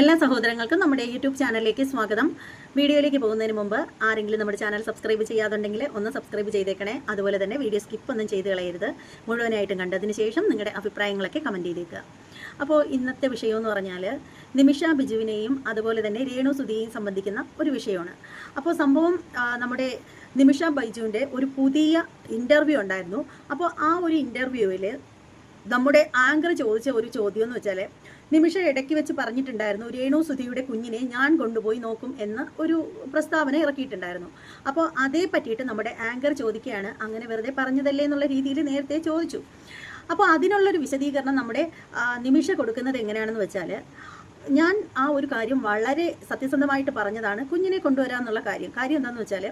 എല്ലാ സഹോദരങ്ങൾക്കും നമ്മുടെ യൂട്യൂബ് ചാനലിലേക്ക് സ്വാഗതം. വീഡിയോയിലേക്ക് പോകുന്നതിന് മുമ്പ് ആരെങ്കിലും നമ്മുടെ ചാനൽ സബ്സ്ക്രൈബ് ചെയ്യാതുണ്ടെങ്കിൽ ഒന്ന് സബ്സ്ക്രൈബ് ചെയ്തേക്കണേ. അതുപോലെ തന്നെ വീഡിയോ സ്കിപ്പ് ഒന്നും ചെയ്ത് കളയരുത്. മുഴുവനായിട്ടും കണ്ടതിന് ശേഷം നിങ്ങളുടെ അഭിപ്രായങ്ങളൊക്കെ കമന്റ് ചെയ്തേക്കുക അപ്പോൾ ഇന്നത്തെ വിഷയം എന്ന് പറഞ്ഞാൽ നിമിഷ ബിജുവിനെയും അതുപോലെ തന്നെ രേണു സുധിയെയും സംബന്ധിക്കുന്ന ഒരു വിഷയമാണ്. അപ്പോൾ സംഭവം നമ്മുടെ നിമിഷ ബൈജുവിന്റെ ഒരു പുതിയ ഇന്റർവ്യൂ ഉണ്ടായിരുന്നു. അപ്പോൾ ആ ഒരു ഇന്റർവ്യൂവിൽ നമ്മുടെ ആങ്കർ ചോദിച്ച ഒരു ചോദ്യം എന്ന് വെച്ചാൽ നിമിഷ ഇടയ്ക്ക് വെച്ച് പറഞ്ഞിട്ടുണ്ടായിരുന്നു രേണു സുധിയുടെ കുഞ്ഞിനെ ഞാൻ കൊണ്ടുപോയി നോക്കും എന്ന് ഒരു പ്രസ്താവന ഇറക്കിയിട്ടുണ്ടായിരുന്നു. അപ്പോൾ അതേ പറ്റിയിട്ട് നമ്മുടെ ആങ്കർ ചോദിക്കുകയാണ് അങ്ങനെ വെറുതെ പറഞ്ഞതല്ലേ എന്നുള്ള രീതിയിൽ നേരത്തെ ചോദിച്ചു. അപ്പോൾ അതിനുള്ളൊരു വിശദീകരണം നമ്മുടെ നിമിഷ കൊടുക്കുന്നത് എങ്ങനെയാണെന്ന് വെച്ചാൽ ഞാൻ ആ ഒരു കാര്യം വളരെ സത്യസന്ധമായിട്ട് പറഞ്ഞതാണ് കുഞ്ഞിനെ കൊണ്ടുവരാമെന്നുള്ള കാര്യം. കാര്യം എന്താണെന്ന് വെച്ചാൽ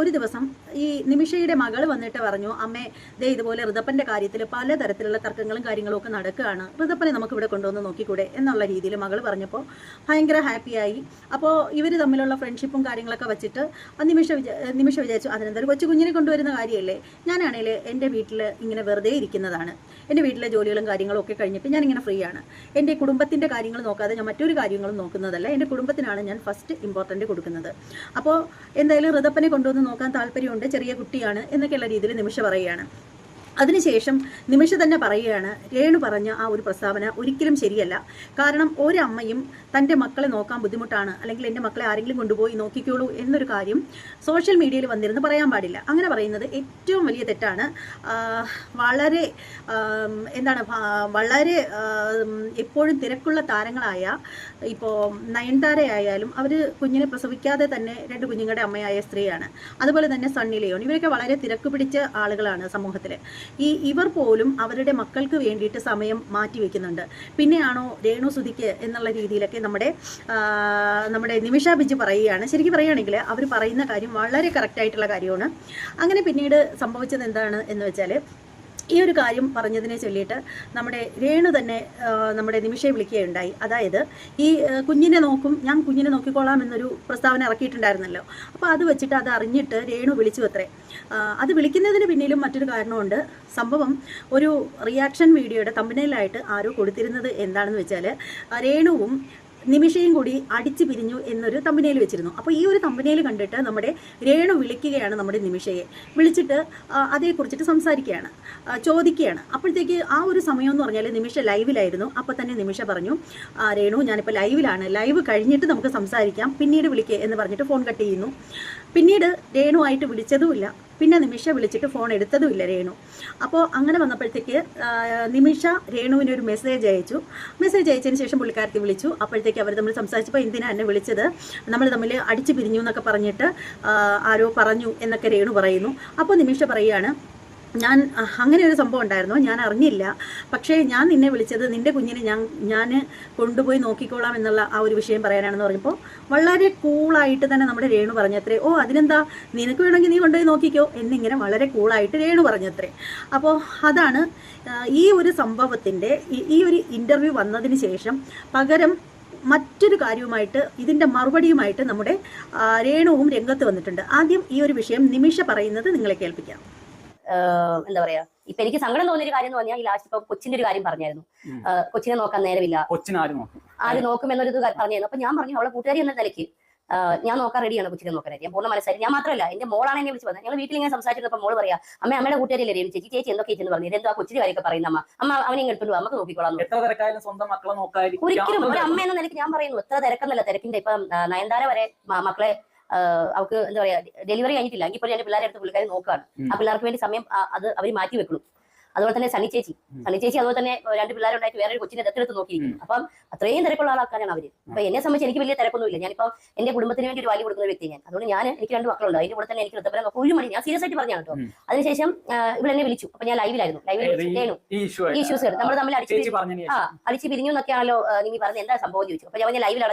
ഒരു ദിവസം ഈ നിമിഷയുടെ മകൾ വന്നിട്ട് പറഞ്ഞു അമ്മേ ദേ ഇതുപോലെ ഋതപ്പന്റെ കാര്യത്തിൽ പലതരത്തിലുള്ള തർക്കങ്ങളും കാര്യങ്ങളും ഒക്കെ നടക്കുകയാണ്. ഋതപ്പനെ നമുക്ക് ഇവിടെ കൊണ്ടുവന്ന് നോക്കിക്കൂടെ? എന്നുള്ള രീതിയിൽ മകൾ പറഞ്ഞപ്പോൾ ഭയങ്കര ഹാപ്പിയായി അപ്പോൾ ഇവർ തമ്മിലുള്ള ഫ്രണ്ട്ഷിപ്പും കാര്യങ്ങളൊക്കെ വെച്ചിട്ട് ആ നിമിഷ വിചാ നിമിഷ വിചാരിച്ചു അതിനെന്തായാലും കൊച്ചു കുഞ്ഞിനെ കൊണ്ടുവരുന്ന കാര്യമല്ലേ ഞാനാണെങ്കിൽ എന്റെ വീട്ടിൽ ഇങ്ങനെ വെറുതെ ഇരിക്കുന്നതാണ്. എന്റെ വീട്ടിലെ ജോലികളും കാര്യങ്ങളും ഒക്കെ കഴിഞ്ഞിട്ട് ഞാനിങ്ങനെ ഫ്രീ ആണ്. എന്റെ കുടുംബത്തിന്റെ കാര്യങ്ങൾ നോക്കാതെ ഞാൻ മറ്റൊരു കാര്യങ്ങളും നോക്കുന്നതല്ല. എന്റെ കുടുംബത്തിനാണ് ഞാൻ ഫസ്റ്റ് ഇമ്പോർട്ടന്റ് കൊടുക്കുന്നത്. അപ്പോൾ എന്തായാലും ഋതപ്പനെ കൊണ്ടുവന്ന് നോക്കാൻ താല്പര്യമുണ്ട്. ചെറിയ കുട്ടിയാണ് എന്നൊക്കെയുള്ള രീതിയിൽ നിമിഷ പറയുകയാണ്. അതിനുശേഷം നിമിഷ തന്നെ പറയുകയാണ് രേണു പറഞ്ഞ ആ ഒരു പ്രസ്താവന ഒരിക്കലും ശരിയല്ല. കാരണം ഒരമ്മയും തന്റെ മക്കളെ നോക്കാൻ ബുദ്ധിമുട്ടാണ്. അല്ലെങ്കിൽ എന്റെ മക്കളെ ആരെങ്കിലും കൊണ്ടുപോയി നോക്കിക്കോളൂ എന്നൊരു കാര്യം സോഷ്യൽ മീഡിയയിൽ വന്നിരുന്ന് പറയാൻ പാടില്ല. അങ്ങനെ പറയുന്നത് ഏറ്റവും വലിയ തെറ്റാണ്. വളരെ എന്താണ് വളരെ എപ്പോഴും തിരക്കുള്ള താരങ്ങളായ ഇപ്പോൾ നയൻതാരയായാലും അവർ കുഞ്ഞിനെ പ്രസവിക്കാതെ തന്നെ രണ്ട് കുഞ്ഞുങ്ങളുടെ അമ്മയായ സ്ത്രീയാണ്. അതുപോലെ തന്നെ സണ്ണി ലിയോൺ. ഇവരൊക്കെ വളരെ തിരക്ക് പിടിച്ച ആളുകളാണ് സമൂഹത്തിൽ ഈ ഇവർ പോലും അവരുടെ മക്കൾക്ക് വേണ്ടിയിട്ട് സമയം മാറ്റി വെക്കുന്നുണ്ട്. പിന്നെയാണോ രേണു സുധിക്ക് എന്നുള്ള രീതിയിലൊക്കെ നമ്മുടെ നമ്മുടെ നിമിഷ ബിജു പറയുകയാണ്. ശരിക്കും പറയുകയാണെങ്കിൽ അവർ പറയുന്ന കാര്യം വളരെ കറക്റ്റായിട്ടുള്ള കാര്യമാണ്. അങ്ങനെ പിന്നീട് സംഭവിച്ചത് എന്താണ് എന്ന് വെച്ചാൽ ഈ ഒരു കാര്യം പറഞ്ഞതിനെ ചൊല്ലിയിട്ട് നമ്മുടെ രേണു തന്നെ നമ്മുടെ നിമിഷയെ വിളിക്കുകയുണ്ടായി. അതായത് ഈ കുഞ്ഞിനെ നോക്കും ഞാൻ കുഞ്ഞിനെ നോക്കിക്കോളാം എന്നൊരു പ്രസ്താവന ഇറക്കിയിട്ടുണ്ടായിരുന്നല്ലോ. അപ്പോൾ അത് വെച്ചിട്ട് അത് അറിഞ്ഞിട്ട് രേണു വിളിച്ചു അത്രേ. അത് വിളിക്കുന്നതിന് പിന്നിലും മറ്റൊരു കാരണമുണ്ട്. സംഭവം ഒരു റിയാക്ഷൻ വീഡിയോയുടെ തമ്പനയിലായിട്ട് ആരോ കൊടുത്തിരുന്നത് എന്താണെന്ന് വെച്ചാൽ രേണുവും നിമിഷയും കൂടി അടിച്ചു പിരിഞ്ഞു എന്നൊരു തമ്പനയിൽ വെച്ചിരുന്നു. അപ്പോൾ ഈ ഒരു തമ്പനയിൽ കണ്ടിട്ട് നമ്മുടെ രേണു വിളിക്കുകയാണ് നമ്മുടെ നിമിഷയെ. വിളിച്ചിട്ട് അതേക്കുറിച്ചിട്ട് സംസാരിക്കുകയാണ് ചോദിക്കുകയാണ്. അപ്പോഴത്തേക്ക് ആ ഒരു സമയം എന്ന് പറഞ്ഞാൽ നിമിഷ ലൈവിലായിരുന്നു. അപ്പോൾ തന്നെ നിമിഷ പറഞ്ഞു "ആ, രേണു ഞാനിപ്പോൾ ലൈവിലാണ്. ലൈവ് കഴിഞ്ഞിട്ട് നമുക്ക് സംസാരിക്കാം. പിന്നീട് വിളിക്കുക എന്ന് പറഞ്ഞിട്ട് ഫോൺ കട്ട് ചെയ്യുന്നു. പിന്നീട് രേണു ആയിട്ട് വിളിച്ചതുമില്ല. പിന്നെ നിമിഷ വിളിച്ചിട്ട് ഫോൺ എടുത്തതുമില്ല രേണു. അപ്പോൾ അങ്ങനെ വന്നപ്പോഴത്തേക്ക് നിമിഷ രേണുവിന് ഒരു മെസ്സേജ് അയച്ചു. മെസ്സേജ് അയച്ചതിന് ശേഷം പുള്ളിക്കാരത്തി വിളിച്ചു. അപ്പോഴത്തേക്ക് അവർ തമ്മിൽ സംസാരിച്ചപ്പോൾ എന്തിനാ എന്നെ വിളിച്ചത്? നമ്മൾ തമ്മിൽ അടിച്ചു പിരിഞ്ഞു എന്നൊക്കെ പറഞ്ഞിട്ട് ആരോ പറഞ്ഞു എന്നൊക്കെ രേണു പറയുന്നു. അപ്പോൾ നിമിഷ പറയുകയാണ് ഞാൻ അങ്ങനെ ഒരു സംഭവം ഉണ്ടായിരുന്നു. ഞാൻ അറിഞ്ഞില്ല. പക്ഷേ ഞാൻ നിന്നെ വിളിച്ചത് നിന്റെ കുഞ്ഞിനെ ഞാൻ ഞാൻ കൊണ്ടുപോയി നോക്കിക്കോളാം എന്നുള്ള ആ ഒരു വിഷയം പറയാനാണെന്ന് പറയുമ്പോൾ വളരെ കൂളായിട്ട് തന്നെ നമ്മുടെ രേണു പറഞ്ഞത്രേ ഓ അതിനെന്താ? നിനക്ക് വേണമെങ്കിൽ നീ കൊണ്ടുപോയി നോക്കിക്കോ. എന്നിങ്ങനെ വളരെ കൂളായിട്ട് രേണു പറഞ്ഞത്രേ. അപ്പോൾ അതാണ് ഈ ഒരു സംഭവത്തിന്റെ ഈ- ഒരു ഇന്റർവ്യൂ വന്നതിന് ശേഷം പകരം മറ്റൊരു കാര്യവുമായിട്ട് ഇതിന്റെ മറുപടിയുമായിട്ട് നമ്മുടെ രേണുവും രംഗത്ത് വന്നിട്ടുണ്ട്. ആദ്യം ഈ ഒരു വിഷയം നിമിഷ പറയുന്നത് നിങ്ങളെ കേൾപ്പിക്കാം. എന്താ പറയാ ഇപ്പൊ എനിക്ക് സങ്കടം തോന്നിയൊരു കാര്യം എന്ന് പറഞ്ഞാൽ ഈ ലാസ്റ്റ് ഇപ്പൊ കൊച്ചിന്റെ ഒരു കാര്യം പറഞ്ഞായിരുന്നു. കൊച്ചിനെ നോക്കാൻ നേരമില്ല. ആര് നോക്കും? എന്നൊരു ഇത് പറഞ്ഞായിരുന്നു. അപ്പൊ ഞാൻ പറഞ്ഞു അവളെ കൂട്ടുകാരി എന്ന നിലയ്ക്ക് ഞാൻ നോക്കാൻ റെഡിയാണ് കൊച്ചിനെ നോക്കാനായിട്ട്. ഞാൻ പൂർണ മനസ്സിലായി. ഞാൻ മാത്രമല്ല എന്റെ മോളാണ് എന്നെ വിളിച്ചു പറഞ്ഞത്. ഞങ്ങൾ വീട്ടിൽ ഇങ്ങനെ സംസാരിച്ചപ്പോൾ മോൾ പറയാ അമ്മ അമ്മയുടെ കൂട്ടുകാരിയല്ലേ രവി ചേച്ചി? ചേച്ചി എന്തൊക്കെ ചേച്ചി പറഞ്ഞു? ഇതെന്തോ ആ കൊച്ചിന്റെ കാര്യമൊക്കെ പറയുന്ന അമ്മ. അമ്മ അവനെ ഇങ്ങ് അമ്മയ്ക്ക് നമുക്ക് നോക്കിക്കോളാം ഒരിക്കലും ഒരു അമ്മ എന്ന നിലയ്ക്ക് ഞാൻ പറയുന്നു എത്ര തിരക്കെന്നല്ല തിരക്കിന്റെ. ഇപ്പൊ നയന്താര നയൻതാര വരെ മക്കളെ അവർക്ക് എന്താ പറയാ ഡെലിവറി കഴിഞ്ഞിട്ടില്ല. എങ്കിൽ പോലും എന്റെ പിള്ളേരെ അടുത്ത് പുള്ളിക്കാരി നോക്കുകയാണ്. ആ പിള്ളേർക്ക് വേണ്ടി സമയം അത് അവർ മാറ്റി വെക്കണം അതുപോലെ തന്നെ സണി ചേച്ചി. സണി ചേച്ചി അതുപോലെ തന്നെ രണ്ട് പിള്ളേരുണ്ടായിട്ട് വേറെ ഒരു കൊച്ചിനെ ദത്തെടുത്ത് നോക്കിയിരിക്കുന്നു അപ്പം അത്രയും തിരക്കുള്ള ആൾക്കാരാണ് അവർ. അപ്പൊ എന്നെ സംബന്ധിച്ച് എനിക്ക് വലിയ തിരക്കൊന്നുമില്ല. ഞാനിപ്പോ എന്റെ കുടുംബത്തിന് വേണ്ടി ഒരു വാല്യൂ കൊടുക്കുന്ന വ്യക്തി ഞാൻ. അതുകൊണ്ട് ഞാൻ എനിക്ക് രണ്ട് മക്കളുണ്ട്. അതിന്റെ കൂടെ തന്നെ എനിക്ക് നോക്കാം ഒരു മണി ഞാൻ സീരിയസ് ആയിട്ട് പറഞ്ഞാണ് കേട്ടോ. അതിനുശേഷം ഇവിടെ എന്നെ വിളിച്ചു. അപ്പൊ ഞാൻ ലൈവിലായിരുന്നു. ലൈവിൽ ഇഷ്യൂസ് നമ്മൾ തമ്മിൽ അടിച്ചു ആ അടിച്ച് പിരിഞ്ഞു എന്നൊക്കെയാണല്ലോ നിങ്ങൾ പറഞ്ഞത്. എന്താ സംഭവം ചോദിച്ചു. അപ്പൊ ഞാൻ ലൈവിൽ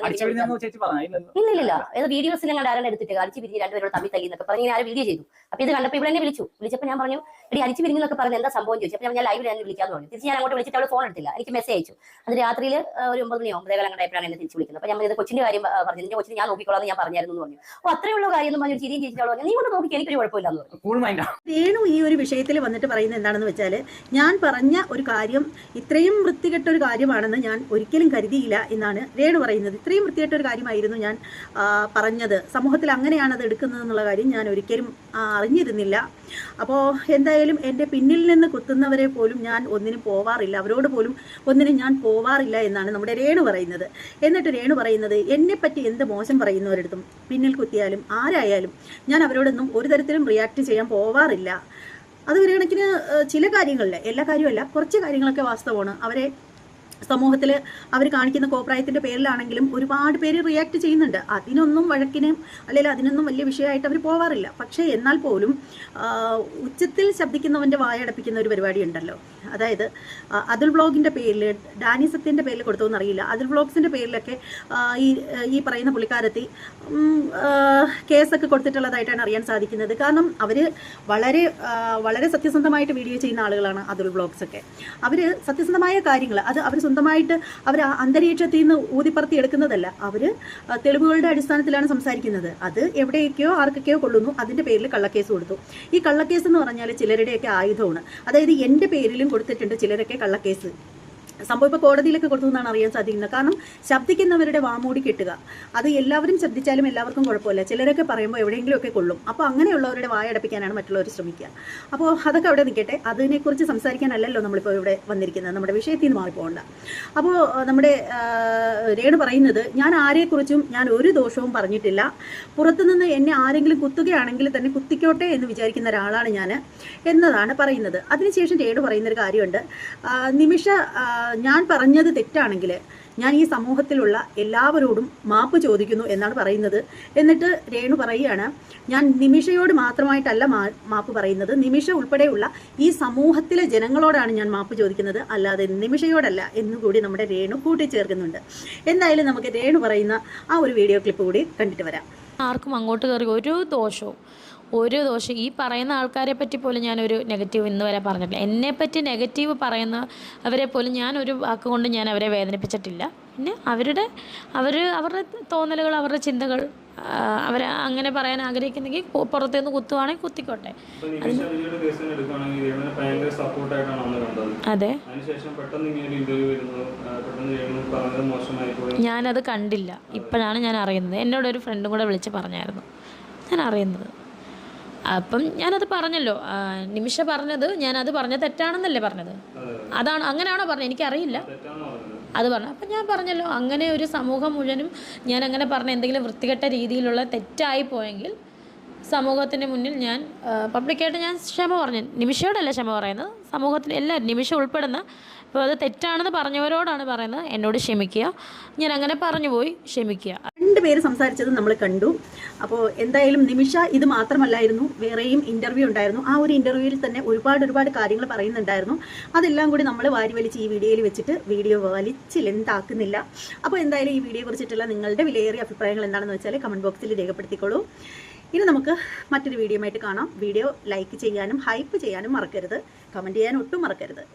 ഇല്ല ഇല്ല ഏത് വീഡിയോസ് ഞങ്ങൾ ആരാണ് എടുത്തിട്ട് അടിച്ച് പിരിഞ്ഞ് രണ്ടുപേരോട് തമ്മിൽ തല്ലി എന്നൊക്കെ പറഞ്ഞ് ഞാൻ വീഡിയോ ചെയ്തു. അപ്പൊ ഇത് കണ്ടപ്പോൾ ഇവിടെ എന്നെ വിളിച്ചു. വിളിച്ചപ്പോൾ ഞാൻ പറഞ്ഞു എടി അടിച്ച് പിരിഞ്ഞു എന്നൊക്കെ പറഞ്ഞത് എന്താ സംഭവം? ചോദിച്ചു. അപ്പോൾ ഞാൻ ലൈവിൽ എന്നെ വിളിക്കാന്ന് പറഞ്ഞു. തിരിച്ച് ഞാൻ അങ്ങോട്ട് വിളിച്ചിട്ട് അവൾ ഫോൺ എടുത്തില്ല. എനിക്ക് മെസ്സേജ് അയച്ചു. അത് രാത്രിയിൽ ഒരു ഒമ്പത് മണിയോ ഒമ്പതേ കാലം കണ്ടായപ്പോഴാണ് എന്നെ തിരിച്ച് വിളിക്കുന്നത്. അപ്പോൾ ഞാൻ ഇത് കൊച്ചിന്റെ കാര്യം പറഞ്ഞു. നിന്റെ കൊച്ചിന് ഞാൻ നോക്കിക്കോളാം ഞാൻ പറഞ്ഞായിരുന്നു എന്ന് പറഞ്ഞു. അപ്പോൾ അത്രയുള്ള കാര്യം എന്ന് പറഞ്ഞു ചിരിയും ചേച്ചി അവൾ പറഞ്ഞു. നീ കൊണ്ട് നോക്കി എനിക്കൊരു കുഴപ്പമില്ലെന്ന് പറഞ്ഞു. രേണു ഈ ഒരു വിഷയത്തിൽ വന്നിട്ട് പറയുന്നത് എന്താണെന്ന് വെച്ചാൽ ഞാൻ പറഞ്ഞ ഒരു കാര്യം ഇത്രയും വൃത്തികെട്ട ഒരു കാര്യമാണെന്ന് ഞാൻ ഒരിക്കലും കരുതിയില്ല എന്നാണ് രേണു പറയുന്നത്. ഇത്രയും വൃത്തികെട്ട ഒരു കാര്യമായിരുന്നു ഞാൻ പറഞ്ഞത്. സമൂഹത്തിൽ അങ്ങനെയാണ് അത് എടുക്കുന്നത് എന്നുള്ള കാര്യം ഞാൻ ഒരിക്കലും അറിഞ്ഞിരുന്നില്ല. അപ്പോൾ എന്തായാലും എന്റെ പിന്നിൽ നിന്ന് കുത്തുന്നവരെ പോലും ഞാൻ ഒന്നിനും പോവാറില്ല. അവരോട് പോലും ഒന്നിനും ഞാൻ പോവാറില്ല എന്നാണ് നമ്മുടെ രേണു പറയുന്നത്. എന്നിട്ട് രേണു പറയുന്നത് എന്നെപ്പറ്റി എന്ത് മോശം പറയുന്നവരടുത്തും പിന്നിൽ കുത്തിയാലും ആരായാലും ഞാൻ അവരോടൊന്നും ഒരു തരത്തിലും റിയാക്ട് ചെയ്യാൻ പോവാറില്ല. അത് ഒരു കണക്കിന് ചില കാര്യങ്ങളിൽ എല്ലാ കാര്യമല്ല കുറച്ച് കാര്യങ്ങളൊക്കെ വാസ്തവമാണ്. അവരെ സമൂഹത്തിൽ അവർ കാണിക്കുന്ന കോപ്രായത്തിന്റെ പേരിലാണെങ്കിലും ഒരുപാട് പേര് റിയാക്ട് ചെയ്യുന്നുണ്ട്. അതിനൊന്നും വഴക്കിന് അല്ലെങ്കിൽ അതിനൊന്നും വലിയ വിഷയമായിട്ട് അവർ പോവാറില്ല. പക്ഷേ എന്നാൽ പോലും ഉച്ചത്തിൽ ശബ്ദിക്കുന്നവന്റെ വായടപ്പിക്കുന്ന ഒരു പരിപാടി ഉണ്ടല്ലോ. അതായത് അതുൽ ബ്ലോഗിന്റെ പേരിൽ ഡാനി സത്യന്റെ പേരിൽ കൊടുത്തതെന്ന് അറിയില്ല അതുൽ ബ്ലോഗ്സിന്റെ പേരിലൊക്കെ ഈ ഈ പറയുന്ന പുള്ളിക്കാരത്തി കേസൊക്കെ കൊടുത്തിട്ടുള്ളതായിട്ടാണ് അറിയാൻ സാധിക്കുന്നത്. കാരണം അവർ വളരെ വളരെ സത്യസന്ധമായിട്ട് വീഡിയോ ചെയ്യുന്ന ആളുകളാണ് അതുൽ ബ്ലോഗ്സ് ഒക്കെ അവർ സത്യസന്ധമായ കാര്യങ്ങൾ അത് അവർ സ്വന്തമായിട്ട് അവർ അന്തരീക്ഷത്തിൽ നിന്ന് ഊതിപ്പറത്തി എടുക്കുന്നതല്ല. അവർ തെളിവുകളുടെ അടിസ്ഥാനത്തിലാണ് സംസാരിക്കുന്നത്. അത് എവിടെയൊക്കെയോ ആർക്കൊക്കെയോ കൊള്ളുന്നു. അതിന്റെ പേരിൽ കള്ളക്കേസ് കൊടുത്തു. ഈ കള്ളക്കേസ് എന്ന് പറഞ്ഞാൽ ചിലരുടെയൊക്കെ ആയുധമാണ്. അതായത് എന്റെ പേരിലും കൊടുത്തിട്ടുണ്ട് ചിലരൊക്കെ കള്ളക്കേസ്. സംഭവം ഇപ്പോൾ കോടതിയിലൊക്കെ കൊടുത്തു എന്നാണ് അറിയാൻ സാധിക്കുന്നത്. കാരണം ശബ്ദിക്കുന്നവരുടെ വാമൂടി കിട്ടുക. അത് എല്ലാവരും ശബ്ദിച്ചാലും എല്ലാവർക്കും കുഴപ്പമില്ല. ചിലരൊക്കെ പറയുമ്പോൾ എവിടെയെങ്കിലുമൊക്കെ കൊള്ളും. അപ്പോൾ അങ്ങനെയുള്ളവരുടെ വായടപ്പിക്കാനാണ് മറ്റുള്ളവർ ശ്രമിക്കുക. അപ്പോൾ അതൊക്കെ അവിടെ നിൽക്കട്ടെ. അതിനെക്കുറിച്ച് സംസാരിക്കാനല്ലല്ലോ നമ്മളിപ്പോൾ ഇവിടെ വന്നിരിക്കുന്നത്. നമ്മുടെ വിഷയത്തിൽ നിന്ന് മാറിപ്പോകണ്ട. അപ്പോൾ നമ്മുടെ രേണു പറയുന്നത് ഞാൻ ആരെക്കുറിച്ചും ഞാൻ ഒരു ദോഷവും പറഞ്ഞിട്ടില്ല. പുറത്തുനിന്ന് എന്നെ ആരെങ്കിലും കുത്തുകയാണെങ്കിൽ തന്നെ കുത്തിക്കോട്ടെ എന്ന് വിചാരിക്കുന്ന ഒരാളാണ് ഞാൻ എന്നതാണ് പറയുന്നത്. അതിനുശേഷം രേണു പറയുന്നൊരു കാര്യമുണ്ട്. നിമിഷ ഞാൻ പറഞ്ഞത് തെറ്റാണെങ്കിൽ ഞാൻ ഈ സമൂഹത്തിലുള്ള എല്ലാവരോടും മാപ്പ് ചോദിക്കുന്നു എന്നാണ് പറയുന്നത്. എന്നിട്ട് രേണു പറയുകയാണ് ഞാൻ നിമിഷയോട് മാത്രമായിട്ടല്ല മാപ്പ് പറയുന്നത്. നിമിഷ ഉൾപ്പെടെയുള്ള ഈ സമൂഹത്തിലെ ജനങ്ങളോടാണ് ഞാൻ മാപ്പ് ചോദിക്കുന്നത്. അല്ലാതെ നിമിഷയോടല്ല എന്നുകൂടി നമ്മുടെ രേണു കൂട്ടിച്ചേർക്കുന്നുണ്ട്. എന്തായാലും നമുക്ക് രേണു പറയുന്ന ആ ഒരു വീഡിയോ ക്ലിപ്പ് കൂടി കണ്ടിട്ട് വരാം. ആർക്കും അങ്ങോട്ട് കയറി ഒരു ദോഷവും ഒരു ദോഷം. ഈ പറയുന്ന ആൾക്കാരെ പറ്റി പോലും ഞാനൊരു നെഗറ്റീവ് ഇന്ന് വരെ പറഞ്ഞിട്ടില്ല. എന്നെപ്പറ്റി നെഗറ്റീവ് പറയുന്ന അവരെ പോലും ഞാൻ ഒരു വാക്ക് കൊണ്ട് ഞാൻ അവരെ വേദനിപ്പിച്ചിട്ടില്ല. പിന്നെ അവരുടെ അവർ അവരുടെ തോന്നലുകൾ അവരുടെ ചിന്തകൾ അവർ അങ്ങനെ പറയാൻ ആഗ്രഹിക്കുന്നെങ്കിൽ പുറത്തുനിന്ന് കുത്തുവാണെങ്കിൽ കുത്തിക്കോട്ടെ. അതെ. ഞാനത് കണ്ടില്ല. ഇപ്പോഴാണ് ഞാൻ അറിയുന്നത്. എന്നോട് ഒരു ഫ്രണ്ടും കൂടെ വിളിച്ച് പറഞ്ഞായിരുന്നു. ഞാൻ അറിയുന്നത്. അപ്പം ഞാനത് പറഞ്ഞല്ലോ. നിമിഷ പറഞ്ഞത് ഞാനത് പറഞ്ഞ തെറ്റാണെന്നല്ലേ പറഞ്ഞത്? അതാണ് അങ്ങനെയാണോ പറഞ്ഞത്? എനിക്കറിയില്ല. അത് പറഞ്ഞു അപ്പം ഞാൻ പറഞ്ഞല്ലോ അങ്ങനെ ഒരു സമൂഹം മുഴുവനും ഞാൻ അങ്ങനെ പറഞ്ഞ എന്തെങ്കിലും വൃത്തികെട്ട രീതിയിലുള്ള തെറ്റായി പോയെങ്കിൽ സമൂഹത്തിന് മുന്നിൽ ഞാൻ പബ്ലിക്കായിട്ട് ഞാൻ ക്ഷമ പറഞ്ഞു. നിമിഷയോടല്ല ക്ഷമ പറയുന്നത്. സമൂഹത്തിൽ എല്ലാവരും നിമിഷം ഉൾപ്പെടുന്ന ഇപ്പോൾ അത് തെറ്റാണെന്ന് പറഞ്ഞവരോടാണ് പറയുന്നത്. എന്നോട് ക്ഷമിക്കുക. ഞാൻ അങ്ങനെ പറഞ്ഞു പോയി ക്ഷമിക്കുക. രണ്ട് പേര് സംസാരിച്ചത് നമ്മൾ കണ്ടു. അപ്പോൾ എന്തായാലും നിമിഷ ഇത് മാത്രമല്ലായിരുന്നു വേറെയും ഇന്റർവ്യൂ ഉണ്ടായിരുന്നു. ആ ഒരു ഇന്റർവ്യൂവിൽ തന്നെ ഒരുപാട് ഒരുപാട് കാര്യങ്ങൾ പറയുന്നുണ്ടായിരുന്നു. അതെല്ലാം കൂടി നമ്മൾ വാരി വലിച്ച് ഈ വീഡിയോയിൽ വെച്ചിട്ട് വീഡിയോ വലിച്ച് ലെന്താക്കുന്നില്ല അപ്പോൾ എന്തായാലും ഈ വീഡിയോ കുറിച്ചിട്ടുള്ള നിങ്ങളുടെ വിലയേറിയ അഭിപ്രായങ്ങൾ എന്താണെന്ന് വെച്ചാൽ കമന്റ് ബോക്സിൽ രേഖപ്പെടുത്തിക്കോളൂ. ഇനി നമുക്ക് മറ്റൊരു വീഡിയോ ആയിട്ട് കാണാം. വീഡിയോ ലൈക്ക് ചെയ്യാനും ഹൈപ്പ് ചെയ്യാനും മറക്കരുത്. കമന്റ് ചെയ്യാനും ഒട്ടും മറക്കരുത്.